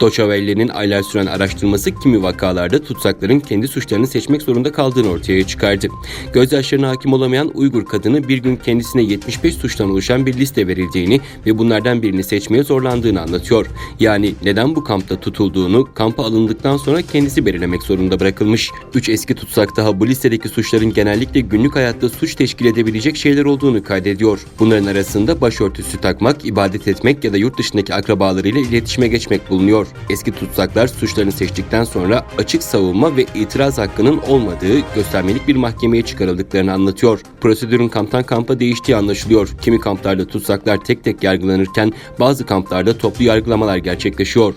Doçavelli'nin aylar süren araştırması kimi vakalarda tutsakların kendi suçlarını seçmek zorunda kaldığını ortaya çıkardı. Gözyaşlarına hakim olamayan Uygur kadını bir gün kendisine 75 suçtan oluşan bir liste verildiğini ve bunlardan birini seçmeye zorlandığını anlatıyor. Yani neden bu kampta tutulduğunu kampa alındıktan sonra kendisi belirlemek zorunda bırakılmış. Üç eski tutsak daha bu listedeki suçların genellikle günlük hayatta suç teşkil edebilecek şeyler olduğunu kaydediyor. Bunların arasında başörtüsü takmak, ibadet etmek ya da yurt dışındaki akrabalarıyla iletişime geçmek bulunuyor. Eski tutsaklar suçlarını seçtikten sonra açık savunma ve itiraz hakkının olmadığı göstermelik bir mahkemeye çıkarıldıklarını anlatıyor. Prosedürün kamptan kampa değiştiği anlaşılıyor. Kimi kamplarda tutsaklar tek tek yargılanırken bazı kamplarda toplu yargılamalar gerçekleşiyor.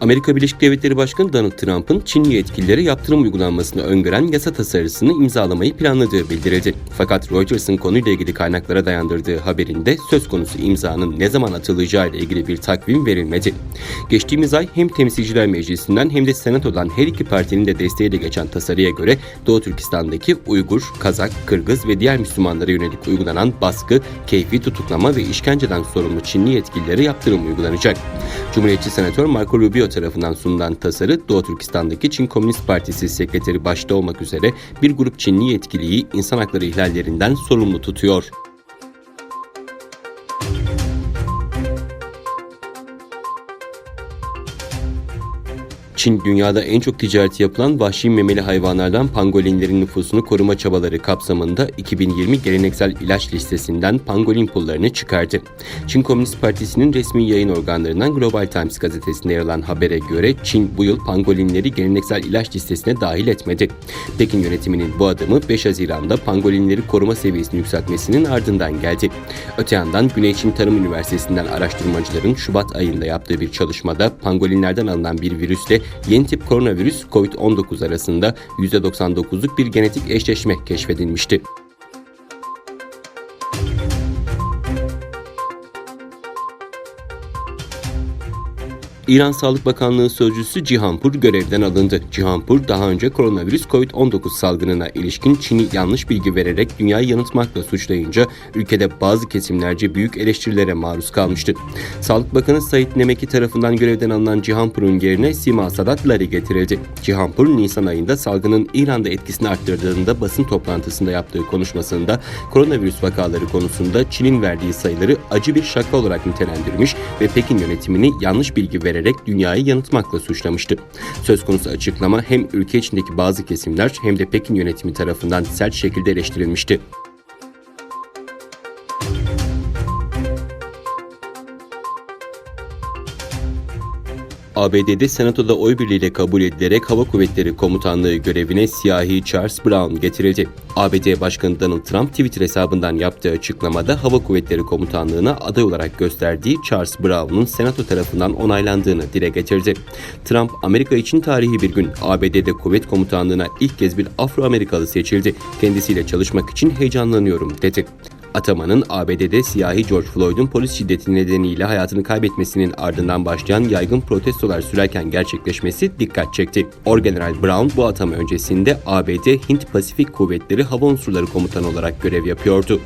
Amerika Birleşik Devletleri Başkanı Donald Trump'ın Çinli yetkililere yaptırım uygulanmasını öngören yasa tasarısını imzalamayı planladığı bildirildi. Fakat Reuters'ın konuyla ilgili kaynaklara dayandırdığı haberinde söz konusu imzanın ne zaman atılacağı ile ilgili bir takvim verilmedi. Geçtiğimiz ay hem Temsilciler Meclisi'nden hem de Senato'dan her iki partinin de desteğiyle geçen tasarıya göre Doğu Türkistan'daki Uygur, Kazak, Kırgız ve diğer Müslümanlara yönelik uygulanan baskı, keyfi tutuklama ve işkenceden sorumlu Çinli yetkililere yaptırım uygulanacak. Cumhuriyetçi Senatör Marco Rubio tarafından sunulan tasarı Doğu Türkistan'daki Çin Komünist Partisi sekreteri başta olmak üzere bir grup Çinli yetkiliyi insan hakları ihlallerinden sorumlu tutuyor. Çin dünyada en çok ticareti yapılan vahşi memeli hayvanlardan pangolinlerin nüfusunu koruma çabaları kapsamında 2020 geleneksel ilaç listesinden pangolin pullarını çıkardı. Çin Komünist Partisi'nin resmi yayın organlarından Global Times gazetesinde yer alan habere göre Çin bu yıl pangolinleri geleneksel ilaç listesine dahil etmedi. Pekin yönetiminin bu adımı 5 Haziran'da pangolinleri koruma seviyesini yükseltmesinin ardından geldi. Öte yandan Güney Çin Tarım Üniversitesi'nden araştırmacıların Şubat ayında yaptığı bir çalışmada pangolinlerden alınan bir virüsle yeni tip koronavirüs COVID-19 arasında %99'luk bir genetik eşleşme keşfedilmişti. İran Sağlık Bakanlığı sözcüsü Cihanpur görevden alındı. Cihanpur daha önce koronavirüs COVID-19 salgınına ilişkin Çin'i yanlış bilgi vererek dünyayı yanıltmakla suçlayınca ülkede bazı kesimlerce büyük eleştirilere maruz kalmıştı. Sağlık Bakanı Said Nemeki tarafından görevden alınan Cihanpur'un yerine Sima Sadat Lari getirildi. Cihanpur Nisan ayında salgının İran'da etkisini arttırdığında basın toplantısında yaptığı konuşmasında koronavirüs vakaları konusunda Çin'in verdiği sayıları acı bir şaka olarak nitelendirmiş ve Pekin yönetimini yanlış bilgi vererek dünyayı yanıltmakla suçlamıştı. Söz konusu açıklama hem ülke içindeki bazı kesimler hem de Pekin yönetimi tarafından sert şekilde eleştirilmişti. ABD'de Senato'da oy birliğiyle kabul edilerek Hava Kuvvetleri Komutanlığı görevine siyahi Charles Brown getirildi. ABD Başkanı Donald Trump Twitter hesabından yaptığı açıklamada Hava Kuvvetleri Komutanlığı'na aday olarak gösterdiği Charles Brown'un Senato tarafından onaylandığını dile getirdi. Trump, Amerika için tarihi bir gün ABD'de kuvvet komutanlığına ilk kez bir Afro-Amerikalı seçildi. Kendisiyle çalışmak için heyecanlanıyorum dedi. Ataman'ın ABD'de siyahi George Floyd'un polis şiddeti nedeniyle hayatını kaybetmesinin ardından başlayan yaygın protestolar sürerken gerçekleşmesi dikkat çekti. Orgeneral Brown bu atama öncesinde ABD Hint Pasifik Kuvvetleri Hava Unsurları Komutanı olarak görev yapıyordu.